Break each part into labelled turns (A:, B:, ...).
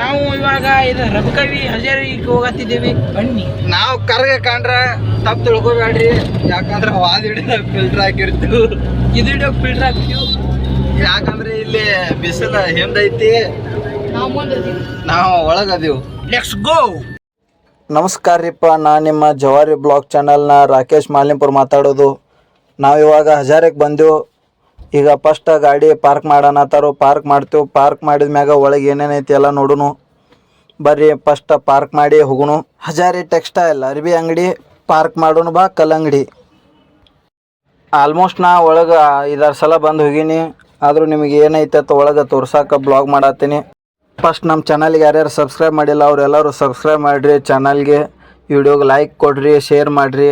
A: ನಾವು ಇವಾಗ ಇದು ರಬಕವಿ ಹಜರಿಗೆ ಹೋಗತ್ತಿದ್ದೀವಿ. ಬನ್ನಿ.
B: ನಾವು ಕರ್ಗ ಕಂಡ್ರ ತಪ್ಪು ತಿಳ್ಕೊಬೇಡ್ರಿ. ಯಾಕಂದ್ರೆ ವಾದ ಹಿಡಿದ ಫಿಲ್ಟರ್ ಹಾಕಿರ್ತೀವಿ.
A: ಇದು ಫಿಲ್ಟರ್ ಹಾಕ್ತೀವಿ
B: ಯಾಕಂದ್ರೆ ಇಲ್ಲಿ ಬಿಸಿಲು ಹೆಂದೈತಿ.
A: ನಾವು
B: ಒಳಗದೀವಿ
A: ಲೆಟ್ಸ್ ಗೋ
B: ನಮಸ್ಕಾರ ರೀಪ್ಪ ನಾನು ನಿಮ್ಮ ಜವಾರಿ ಬ್ಲಾಗ್ ಚಾನಲ್ನ ರಾಕೇಶ್ ಮಾಲಿಂಪುರ್ ಮಾತಾಡೋದು. ನಾವಿವಾಗ ಇವಾಗ ಹಜಾರಕ್ಕೆ ಬಂದೆವು. ಈಗ ಫಸ್ಟ್ ಗಾಡಿ ಪಾರ್ಕ್ ಮಾಡೋಣತ್ತಾರು ಪಾರ್ಕ್ ಮಾಡ್ತೀವಿ ಪಾರ್ಕ್ ಮಾಡಿದ ಮ್ಯಾಗ ಒಳಗೆ ಏನೇನೈತಿ ಎಲ್ಲ ನೋಡುನು. ಬರ್ರಿ ಫಸ್ಟ್ ಪಾರ್ಕ್ ಮಾಡಿ ಹೋಗುನು. ಹಜಾರಿ ಟೆಕ್ಸ್ಟೈಲ್ ಅರ್ಬಿ ಅಂಗಡಿ ಪಾರ್ಕ್ ಮಾಡೋಣ ಬಾ ಕಲ್ಲಂಗಡಿ ಆಲ್ಮೋಸ್ಟ್ ನಾ ಒಳಗೆ ಐದಾರು ಸಲ ಬಂದು ಹೋಗೀನಿ. ಆದರೂ ನಿಮಗೆ ಏನೈತೆ ಅಂತ ಒಳಗೆ ತೋರ್ಸಕ್ಕೆ ಬ್ಲಾಗ್ ಮಾಡತ್ತೀನಿ. ಫಸ್ಟ್ ನಮ್ಮ ಚಾನಲ್ಗೆ ಯಾರ್ಯಾರು ಸಬ್ಸ್ಕ್ರೈಬ್ ಮಾಡಿಲ್ಲ, ಅವರೆಲ್ಲರೂ ಸಬ್ಸ್ಕ್ರೈಬ್ ಮಾಡಿರಿ ಚಾನಲ್ಗೆ ವಿಡಿಯೋಗೆ ಲೈಕ್ ಕೊಡ್ರಿ ಶೇರ್ ಮಾಡಿರಿ.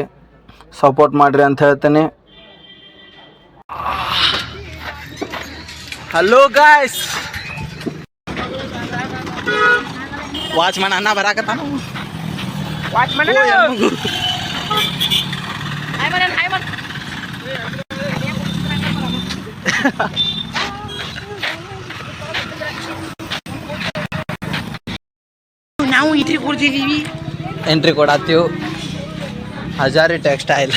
B: ಸಪೋರ್ಟ್ ಮಾಡಿರಿ ಅಂತ ಹೇಳ್ತೀನಿ. ಹಲೋ ಗಾಯ್ಸ್ ವಾಚ್ಮನ್ ಅನ್ನ ಬರಾಕತ್ತಾನ
A: ವಾಚ್ ಮಾಡಿ ನಾವು ಇದ್ರಿ ಕೊಡ್ತಿದ್ದೀವಿ
B: ಎಂಟ್ರಿ ಕೊಡತ್ತೀವಿ ಹಜಾರಿ ಟೆಕ್ಸ್ಟೈಲ್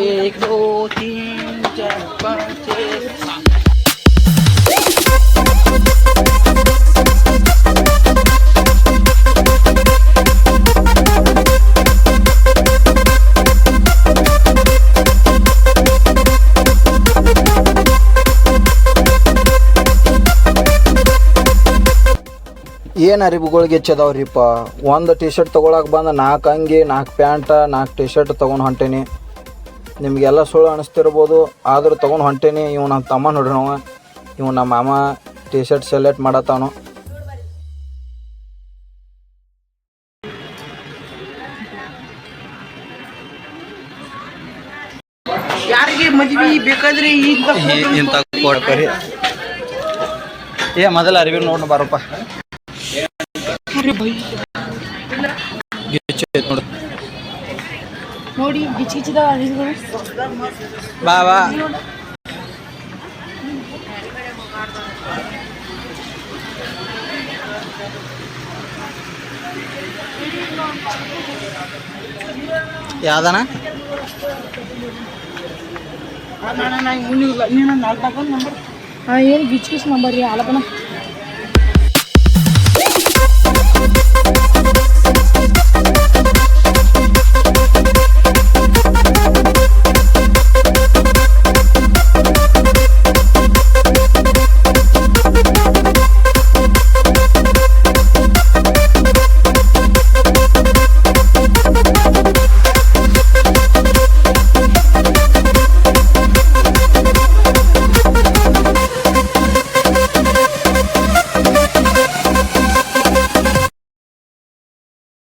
A: एक दो तीन चार पाँच छः सात
B: ಏನು ಅರಿವುಗಳಿಗೆ ಹೆಚ್ಚದವ್ರಿಪ್ಪ ಒಂದು ಟಿ ಶರ್ಟ್ ತೊಗೊಳಕ್ಕೆ ಬಂದು ನಾಲ್ಕು ಅಂಗಿ ನಾಲ್ಕು ಪ್ಯಾಂಟ ನಾಲ್ಕು ಟಿ ಶರ್ಟ್ ತೊಗೊಂಡು ಹೊಂಟೇನಿ ನಿಮಗೆಲ್ಲ ಸುಳ್ಳು ಅನಿಸ್ತಿರ್ಬೋದು ಆದರೂ ತೊಗೊಂಡು ಹೊಂಟೇನಿ. ಇವ್ ನಮ್ಮ ತಮ್ಮ ನೋಡ್ರಿ ನಾವು ಇವ್ ನಮ್ಮ ಮಾಮ ಟಿ ಶರ್ಟ್ ಸೆಲೆಕ್ಟ್ ಮಾಡತ್ತಾನು ಇಂಥ ಏ ಮೊದಲ ಅರಿವಿ ನೋಡಿ ಬಾರಪ್ಪ. ನೋಡು
A: ನೋಡಿ ಗಿಚ್ ಗಿಚ್ಚಿದಾವ ಅರಿವುಗಳು
B: ಬಾ ಬಾ ಯಾವ್ದನ
A: ನೀನು ನಾಲ್ಕು ನಂಬರ್ ಹಾಂ ಏನು ಗಿಚ್ ಗಿಚ್ ನಂಬರ್ ರೀ ಆಲಪನ